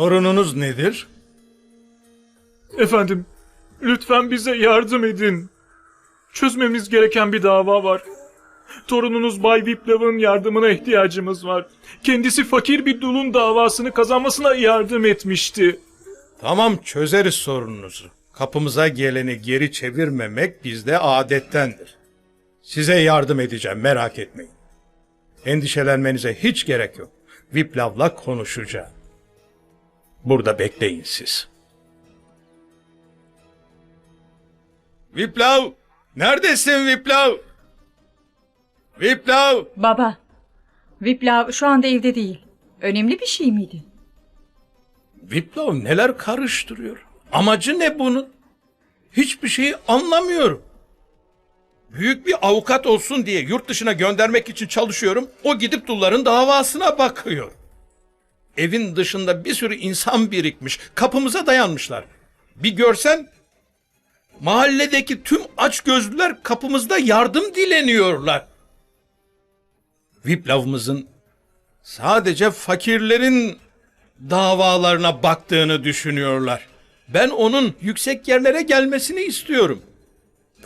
Sorununuz nedir? Efendim, lütfen bize yardım edin. Çözmemiz gereken bir dava var. Torununuz Bay Viplav'ın yardımına ihtiyacımız var. Kendisi fakir bir dulun davasını kazanmasına yardım etmişti. Tamam çözeriz sorununuzu. Kapımıza geleni geri çevirmemek bizde adettendir. Size yardım edeceğim merak etmeyin. Endişelenmenize hiç gerek yok. Viplav'la konuşacağım. Burada bekleyin siz. Viplav! Neredesin Viplav? Viplav! Baba, Viplav şu anda evde değil. Önemli bir şey miydi? Viplav neler karıştırıyor? Amacı ne bunun? Hiçbir şeyi anlamıyorum. Büyük bir avukat olsun diye yurt dışına göndermek için çalışıyorum. O gidip dulların davasına bakıyor. Evin dışında bir sürü insan birikmiş. Kapımıza dayanmışlar. Bir görsen mahalledeki tüm aç gözlüler kapımızda yardım dileniyorlar. Viplav'ımızın sadece fakirlerin davalarına baktığını düşünüyorlar. Ben onun yüksek yerlere gelmesini istiyorum.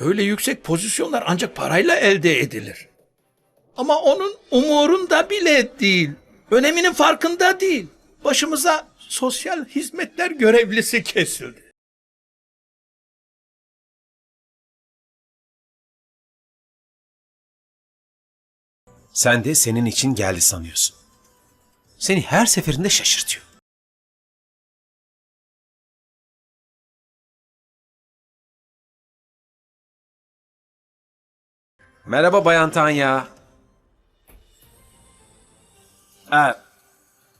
Böyle yüksek pozisyonlar ancak parayla elde edilir. Ama onun umurunda bile değil. Öneminin farkında değil. Başımıza sosyal hizmetler görevlisi kesildi. Sen de senin için geldi sanıyorsun. Seni her seferinde şaşırtıyor. Merhaba Bayan Tanya. Ee,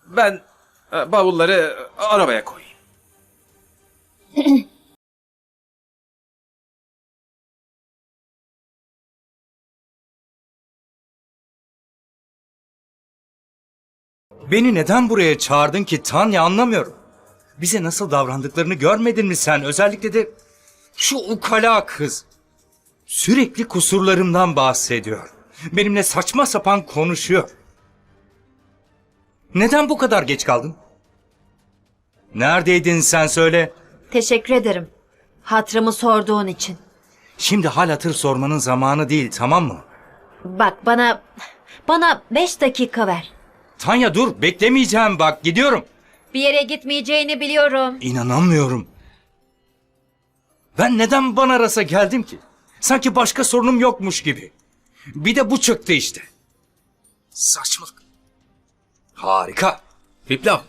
ben e, bavulları arabaya koyayım. Beni neden buraya çağırdın ki Tanya anlamıyorum. Bize nasıl davrandıklarını görmedin mi sen? Özellikle de şu ukala kız. Sürekli kusurlarımdan bahsediyor. Benimle saçma sapan konuşuyor. Neden bu kadar geç kaldın? Neredeydin sen söyle. Teşekkür ederim. Hatrımı sorduğun için. Şimdi hal hatır sormanın zamanı değil tamam mı? Bak bana bana beş dakika ver. Tanya dur beklemeyeceğim bak gidiyorum. Bir yere gitmeyeceğini biliyorum. İnanamıyorum. Ben neden bana rasa geldim ki? Sanki başka sorunum yokmuş gibi. Bir de bu çıktı işte. Saçmalık. Harika. Viplav.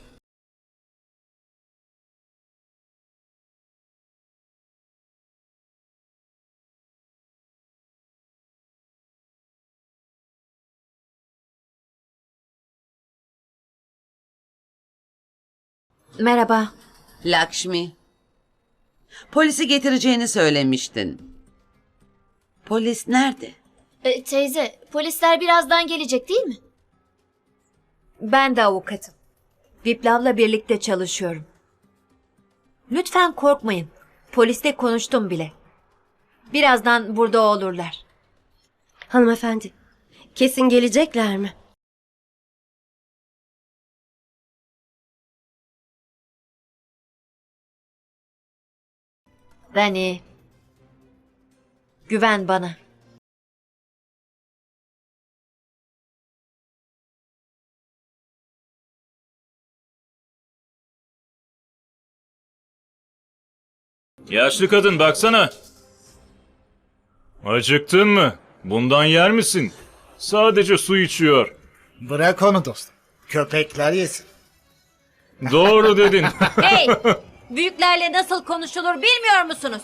Merhaba. Lakşmi. Polisi getireceğini söylemiştin. Polis nerede? E, teyze, polisler birazdan gelecek değil mi? Ben de avukatım. Viplav'la birlikte çalışıyorum. Lütfen korkmayın. Poliste konuştum bile. Birazdan burada olurlar. Hanımefendi, kesin gelecekler mi? Dani. Güven bana. Yaşlı kadın baksana. Acıktın mı? Bundan yer misin? Sadece su içiyor. Bırak onu dostum. Köpekler yesin. Doğru dedin. Hey! Büyüklerle nasıl konuşulur bilmiyor musunuz?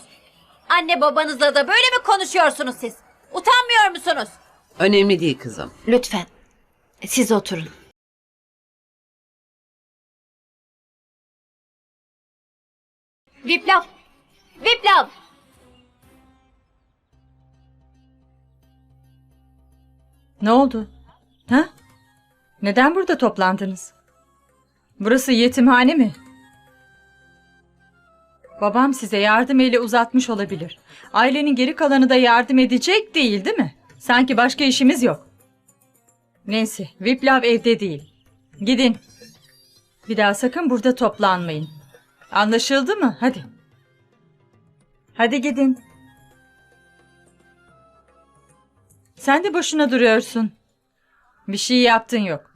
Anne babanızla da böyle mi konuşuyorsunuz siz? Utanmıyor musunuz? Önemli değil kızım. Lütfen. Siz oturun. Viplav! Viplav! Ne oldu? Ha? Neden burada toplandınız? Burası yetimhane mi? Babam size yardım eli uzatmış olabilir. Ailenin geri kalanı da yardım edecek değil değil mi? Sanki başka işimiz yok. Neyse, Viplav evde değil. Gidin. Bir daha sakın burada toplanmayın. Anlaşıldı mı? Hadi. Hadi gidin. Sen de boşuna duruyorsun. Bir şey yaptın yok.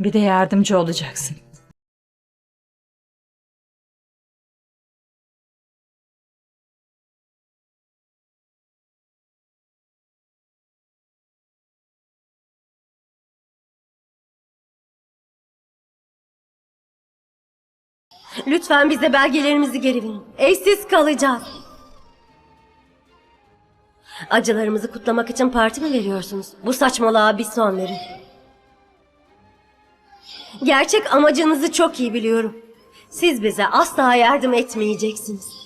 Bir de yardımcı olacaksın. Lütfen bize belgelerimizi geri verin. Eşsiz kalacağız. Acılarımızı kutlamak için parti mi veriyorsunuz? Bu saçmalığa bir son verin. Gerçek amacınızı çok iyi biliyorum. Siz bize asla yardım etmeyeceksiniz.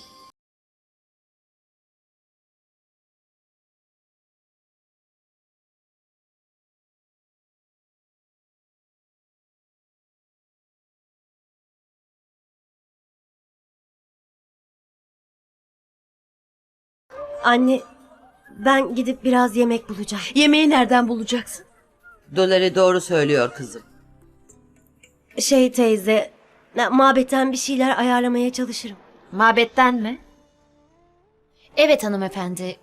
Anne, ben gidip biraz yemek bulacağım. Yemeği nereden bulacaksın? Dolary doğru söylüyor kızım. Şey teyze, mabetten bir şeyler ayarlamaya çalışırım. Mabetten mi? Evet hanımefendi.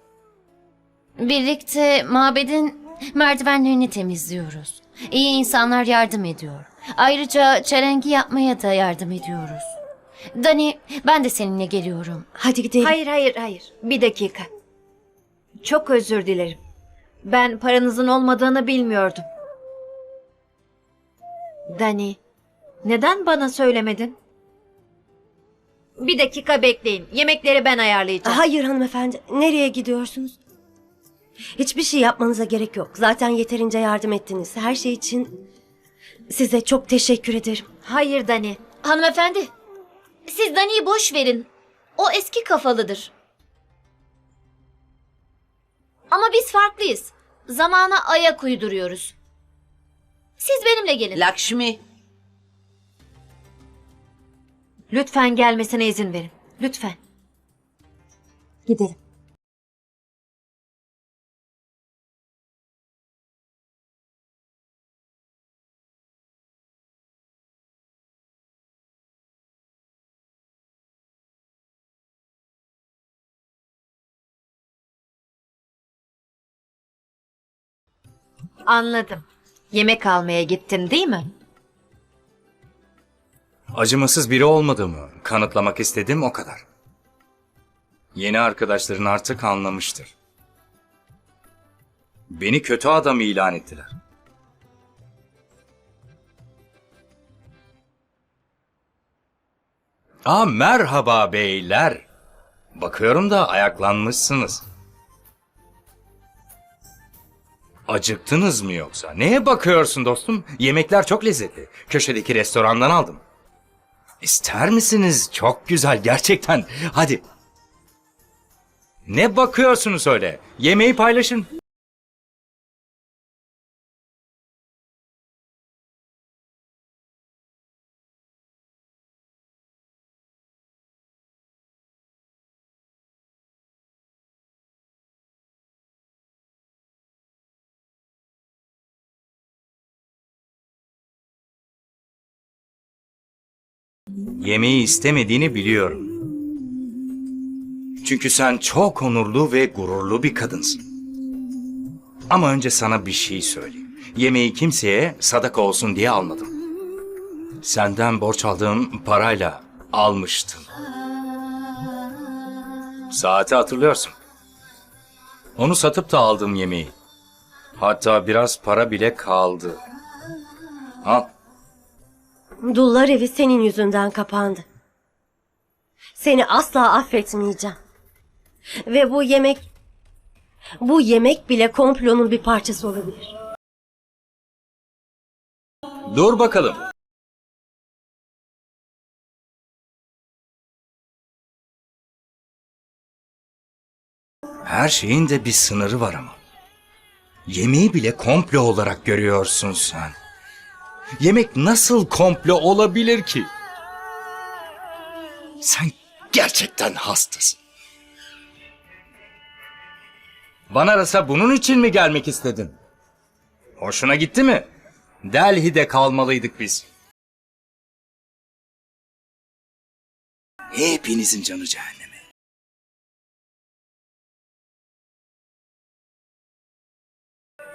Birlikte mabedin merdivenlerini temizliyoruz. İyi insanlar yardım ediyor. Ayrıca çelengi yapmaya da yardım ediyoruz. Dani ben de seninle geliyorum. Hadi gidelim. Hayır hayır hayır. Bir dakika. Çok özür dilerim. Ben paranızın olmadığını bilmiyordum. Dani, neden bana söylemedin? Bir dakika bekleyin. Yemekleri ben ayarlayacağım. Hayır hanımefendi, nereye gidiyorsunuz? Hiçbir şey yapmanıza gerek yok. Zaten yeterince yardım ettiniz. Her şey için size çok teşekkür ederim. Hayır Dani. Hanımefendi siz Dani'yi boş verin. O eski kafalıdır. Ama biz farklıyız. Zamana ayak uyduruyoruz. Siz benimle gelin. Lakshmi, Lütfen gelmesine izin verin. Lütfen. Gidelim. Anladım. Yemek almaya gittin değil mi? Acımasız biri olmadığımı kanıtlamak istedim o kadar. Yeni arkadaşların artık anlamıştır. Beni kötü adam ilan ettiler. Aa merhaba beyler. Bakıyorum da ayaklanmışsınız. Acıktınız mı yoksa? Neye bakıyorsun dostum? Yemekler çok lezzetli. Köşedeki restorandan aldım. İster misiniz? Çok güzel gerçekten. Hadi. Ne bakıyorsunuz öyle? Yemeği paylaşın. Yemeği istemediğini biliyorum. Çünkü sen çok onurlu ve gururlu bir kadınsın. Ama önce sana bir şey söyleyeyim. Yemeği kimseye sadaka olsun diye almadım. Senden borç aldığım parayla almıştım. Saati hatırlıyorsun. Onu satıp da aldım yemeği. Hatta biraz para bile kaldı. Al. Dullar evi senin yüzünden kapandı. Seni asla affetmeyeceğim. Ve bu yemek... Bu yemek bile komplonun bir parçası olabilir. Dur bakalım. Her şeyin de bir sınırı var ama. Yemeği bile komplo olarak görüyorsun sen. Yemek nasıl komplo olabilir ki? Sen gerçekten hastasın. Vanaras'a bunun için mi gelmek istedin? Hoşuna gitti mi? Delhi'de kalmalıydık biz. Hepinizin canı cehenneme.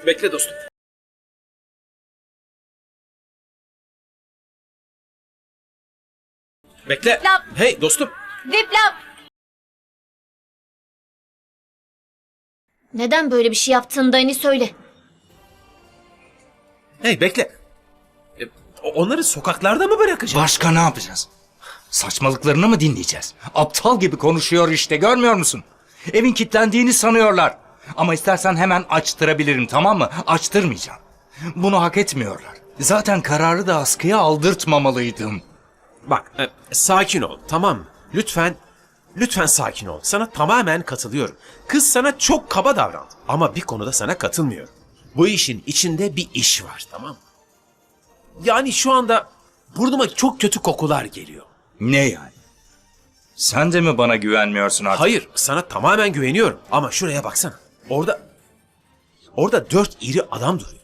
Bekle dostum. Bekle. Lan- Hey dostum. Viplav! Neden böyle bir şey yaptın Dani söyle. Hey bekle. E, Onları sokaklarda mı bırakacağız? Başka ne yapacağız? Saçmalıklarını mı dinleyeceğiz? Aptal gibi konuşuyor işte görmüyor musun? Evin kilitlendiğini sanıyorlar. Ama istersen hemen açtırabilirim tamam mı? Açtırmayacağım. Bunu hak etmiyorlar. Zaten kararı da askıya aldırtmamalıydım. Bak e, sakin ol tamam mı? Lütfen lütfen sakin ol. Sana tamamen katılıyorum. Kız sana çok kaba davrandı. Ama bir konuda sana katılmıyorum. Bu işin içinde bir iş var tamam mı? Yani şu anda burnuma çok kötü kokular geliyor. Ne yani? Sen de mi bana güvenmiyorsun artık? Hayır sana tamamen güveniyorum. Ama şuraya baksana. Orada orada dört iri adam duruyor.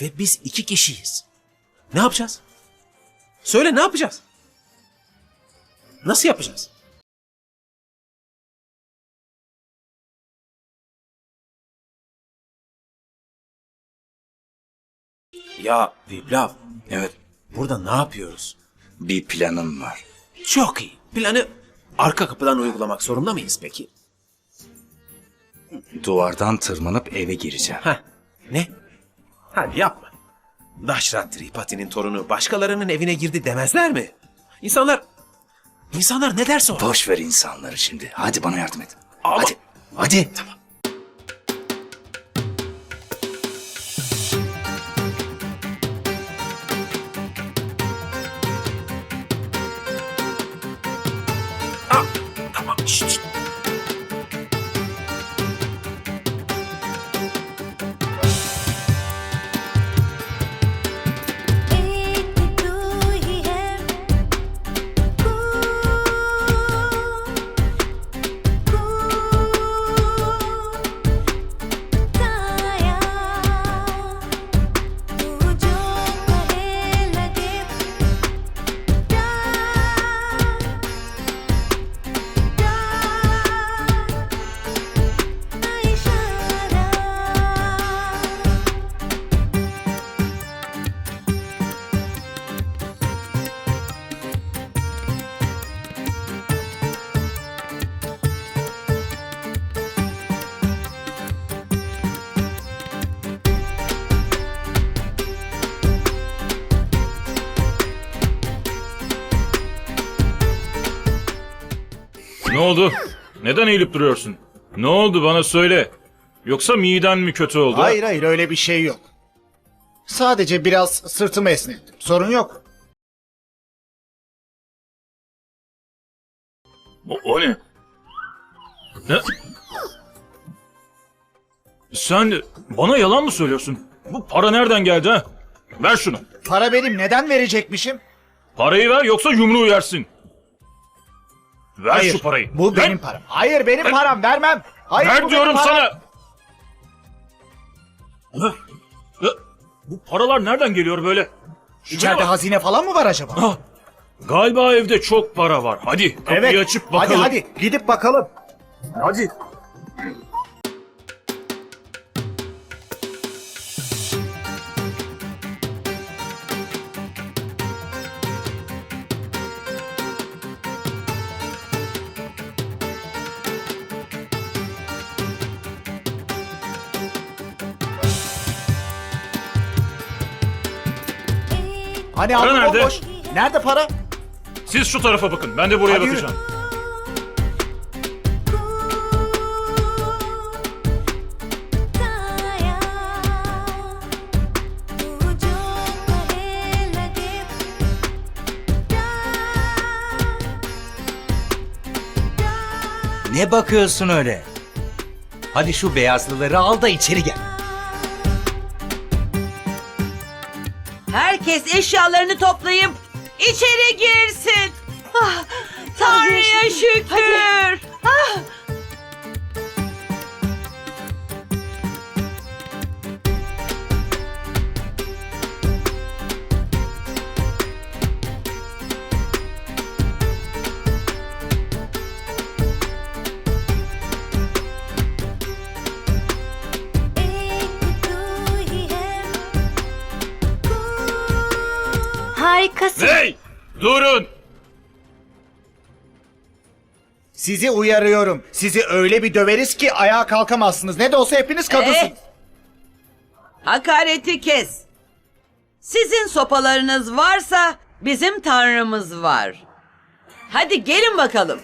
Ve biz iki kişiyiz. Ne yapacağız? Söyle ne yapacağız? Nasıl yapacağız? Ya Viplav, Evet, burada ne yapıyoruz? bir planım var. Çok iyi. Planı arka kapıdan uygulamak zorunda mıyız peki? Duvardan tırmanıp eve gireceğim. Heh. Ne? Hadi yapma. Daşrat Tripati'nin torunu başkalarının evine girdi demezler mi? İnsanlar... İnsanlar ne derse o. Boş ver insanları şimdi. Hadi bana yardım et. Ama- Hadi. Hadi. Tamam. Ne oldu? Neden eğilip duruyorsun? Ne oldu bana söyle. Yoksa miden mi kötü oldu? Hayır hayır öyle bir şey yok. Sadece biraz sırtımı esnettim. Sorun yok. O, o ne? Ne? Sen bana yalan mı söylüyorsun? Bu para nereden geldi ha? Ver şunu. Para benim neden verecekmişim? Parayı ver yoksa yumruğu yersin. Ver Hayır. şu parayı. Bu Ver. benim param. Hayır benim param vermem. Hayır Ver bu benim diyorum param. sana. Hı? Hı? Bu paralar nereden geliyor böyle? İçeride bak. hazine falan mı var acaba? Ah, Galiba evde çok para var. Hadi kapıyı evet. açıp bakalım. Hadi hadi gidip bakalım. Hadi. Hani Para nerede? bomboş. Nerede para? Siz şu tarafa bakın. Ben de buraya Hadi yürü. bakacağım. Ne bakıyorsun öyle? Hadi şu beyazlıları al da içeri gel. Herkes eşyalarını toplayıp içeri girsin. Ah, Tanrı'ya şükür. Ah. Sizi uyarıyorum. Sizi öyle bir döveriz ki ayağa kalkamazsınız. Ne de olsa hepiniz kadınsınız. Eh, Hakareti kes. Sizin sopalarınız varsa bizim tanrımız var. Hadi gelin bakalım.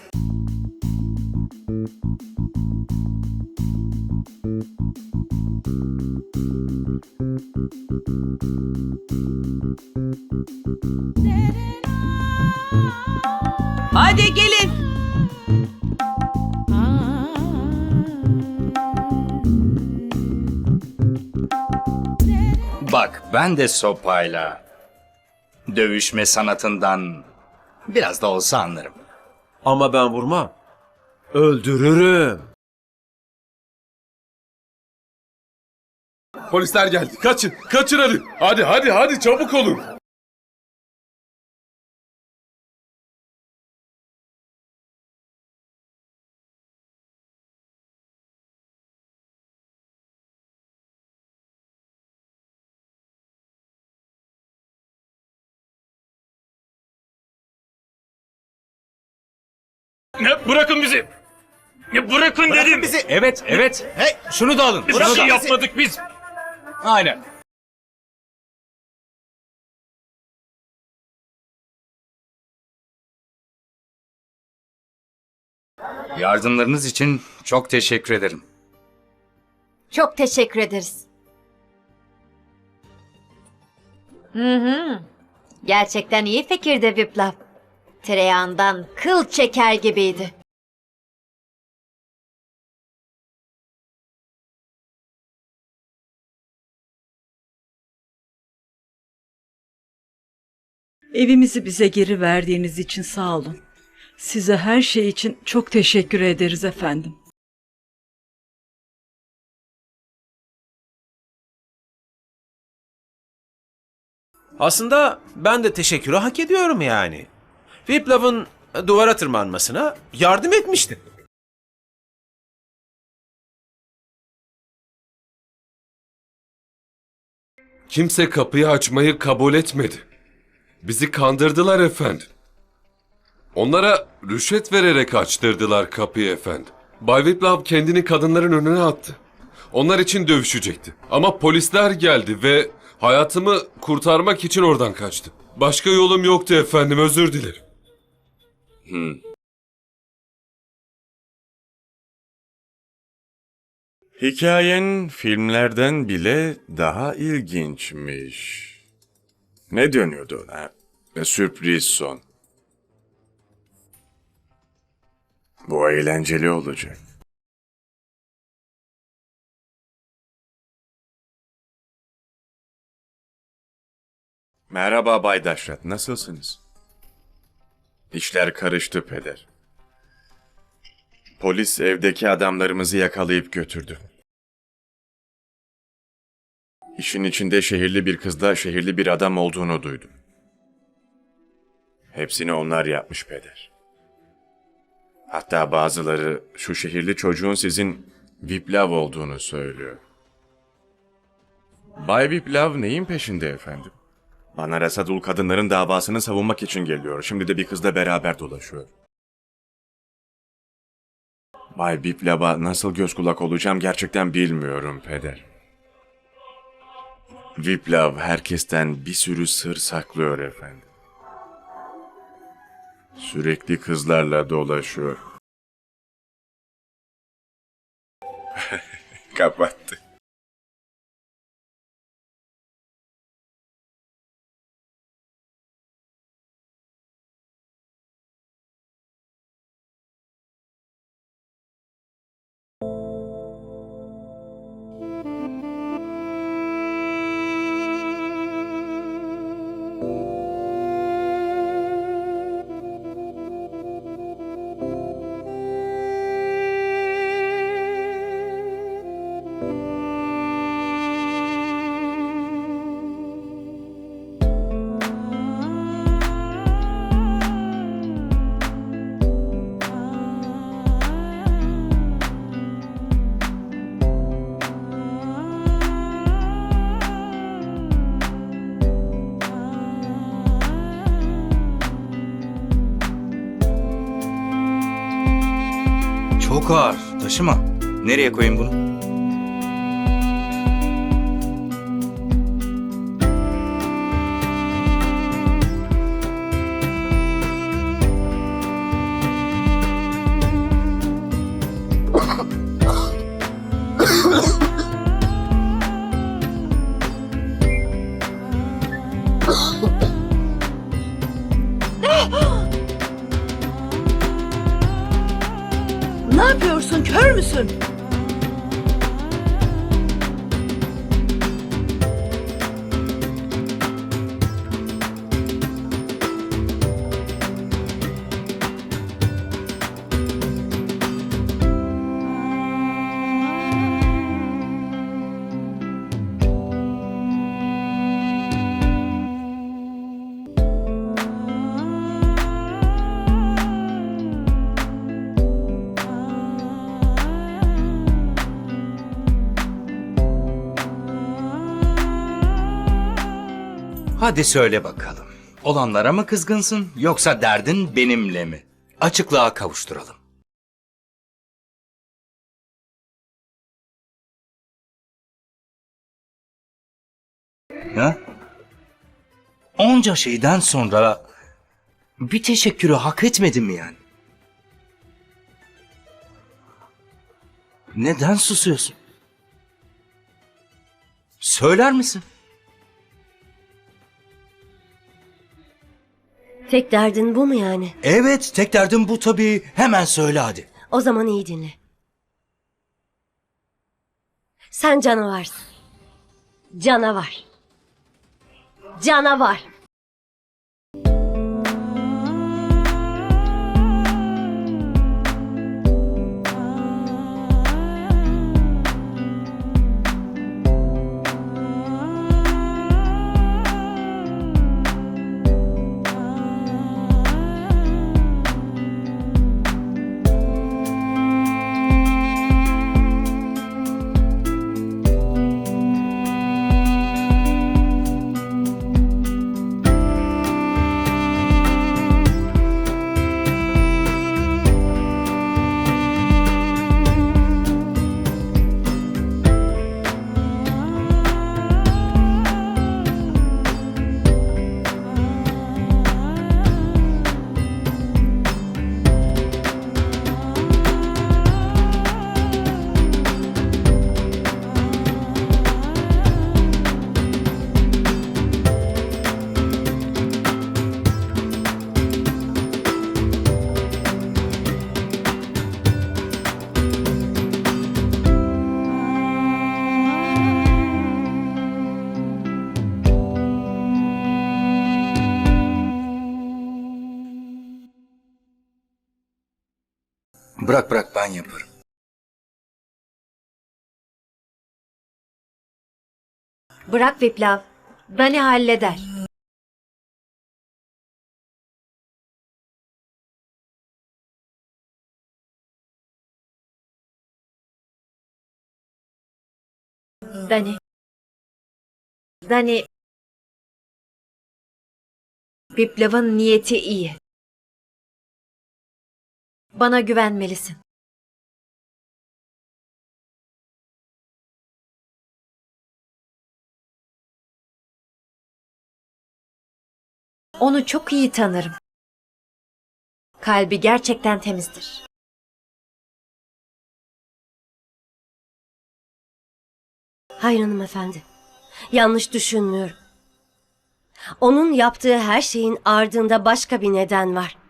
Hadi gelin. Bak ben de sopayla dövüşme sanatından biraz da olsa anlarım. Ama ben vurmam. Öldürürüm. Polisler geldi. Kaçın. Kaçın hadi. Hadi hadi hadi çabuk olun. Ne? Bırakın bizi! Ne bırakın, dedim! bizi. Evet evet. Hey, Şunu da alın. Bir Şunu şey da. yapmadık biz! Aynen. Yardımlarınız için çok teşekkür ederim. Çok teşekkür ederiz. Hı hı. Gerçekten iyi fikirdi Viplav. Tereyağından kıl çeker gibiydi. Evimizi bize geri verdiğiniz için sağ olun. Size her şey için çok teşekkür ederiz efendim. Aslında ben de teşekkürü hak ediyorum yani. Viplav'ın duvara tırmanmasına yardım etmiştim. Kimse kapıyı açmayı kabul etmedi. Bizi kandırdılar efendim. Onlara rüşvet vererek açtırdılar kapıyı efendim. Bay Viplav kendini kadınların önüne attı. Onlar için dövüşecekti. Ama polisler geldi ve hayatımı kurtarmak için oradan kaçtı. Başka yolum yoktu efendim özür dilerim. Hikayen filmlerden bile daha ilginçmiş. Ne dönüyordu ona? E, Sürpriz son. Bu eğlenceli olacak. Merhaba Bay Daşrat, nasılsınız? İşler karıştı peder. Polis evdeki adamlarımızı yakalayıp götürdü. İşin içinde şehirli bir kızla şehirli bir adam olduğunu duydum. Hepsini onlar yapmış peder. Hatta bazıları şu şehirli çocuğun sizin Viplav olduğunu söylüyor. Bay Viplav neyin peşinde efendim? Bana Rasadul kadınların davasını savunmak için geliyor. Şimdi de bir kızla beraber dolaşıyor. Bay Biplav'a nasıl göz kulak olacağım gerçekten bilmiyorum peder. Viplav herkesten bir sürü sır saklıyor efendim. Sürekli kızlarla dolaşıyor. Kapattı. Ağır. Taşıma. Nereye koyayım bunu? Hadi söyle bakalım. Olanlara mı kızgınsın yoksa derdin benimle mi? Açıklığa kavuşturalım. Ha? Onca şeyden sonra bir teşekkürü hak etmedim mi yani? Neden susuyorsun? Söyler misin? Tek derdin bu mu yani? Evet, tek derdim bu tabii. Hemen söyle hadi. O zaman iyi dinle. Sen canavarsın. Canavar. Canavar. Bırak bırak ben yaparım. Bırak Viplav. Dani halleder. Dani. Dani. Viplav'ın niyeti iyi. Bana güvenmelisin. Onu çok iyi tanırım. Kalbi gerçekten temizdir. Hayır hanımefendi. Yanlış düşünmüyorum. Onun yaptığı her şeyin ardında başka bir neden var.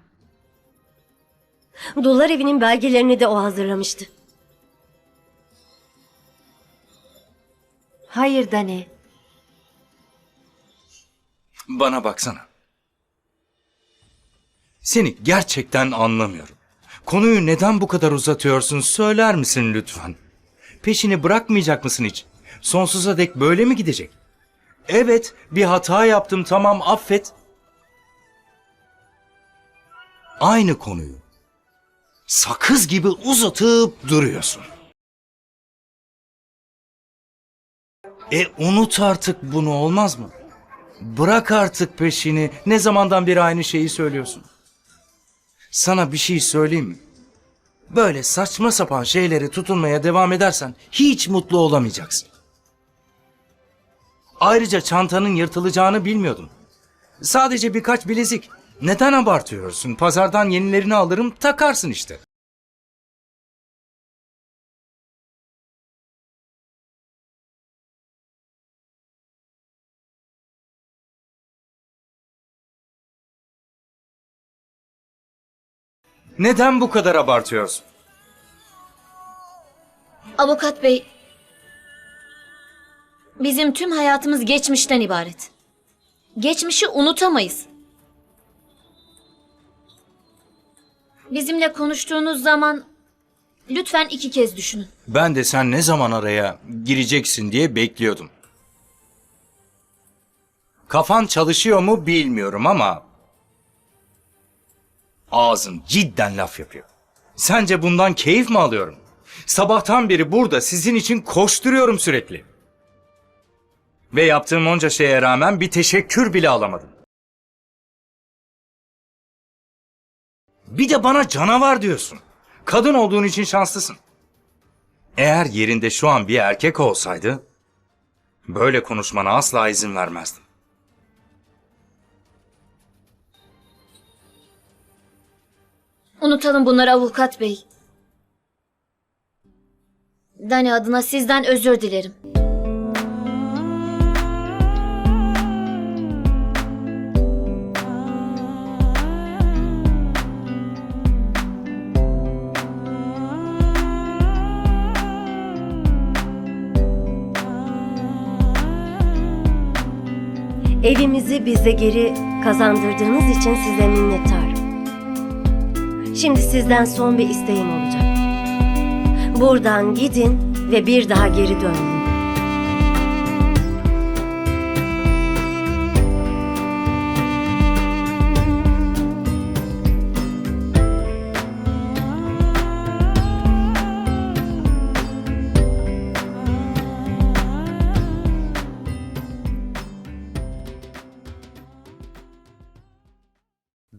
Dullar evinin belgelerini de o hazırlamıştı. Hayır Dani. Bana baksana. Seni gerçekten anlamıyorum. Konuyu neden bu kadar uzatıyorsun söyler misin lütfen? Peşini bırakmayacak mısın hiç? Sonsuza dek böyle mi gidecek? Evet, bir hata yaptım tamam affet. Aynı konuyu sakız gibi uzatıp duruyorsun. E unut artık bunu olmaz mı? Bırak artık peşini. Ne zamandan beri aynı şeyi söylüyorsun? Sana bir şey söyleyeyim mi? Böyle saçma sapan şeylere tutunmaya devam edersen hiç mutlu olamayacaksın. Ayrıca çantanın yırtılacağını bilmiyordum. Sadece birkaç bilezik. Neden abartıyorsun? Pazardan yenilerini alırım takarsın işte. Neden bu kadar abartıyorsun? Avukat bey, bizim tüm hayatımız geçmişten ibaret. Geçmişi unutamayız. Bizimle konuştuğunuz zaman lütfen iki kez düşünün. Ben de sen ne zaman araya gireceksin diye bekliyordum. Kafan çalışıyor mu bilmiyorum ama ağzın cidden laf yapıyor. Sence bundan keyif mi alıyorum? Sabahtan beri burada sizin için koşturuyorum sürekli. Ve yaptığım onca şeye rağmen bir teşekkür bile alamadım. Bir de bana canavar diyorsun. Kadın olduğun için şanslısın. Eğer yerinde şu an bir erkek olsaydı, böyle konuşmana asla izin vermezdim. Unutalım bunları avukat bey. Dani adına sizden özür dilerim. Evimizi bize geri kazandırdığınız için size minnettarım. Şimdi sizden son bir isteğim olacak. Buradan gidin ve bir daha geri dönmeyin.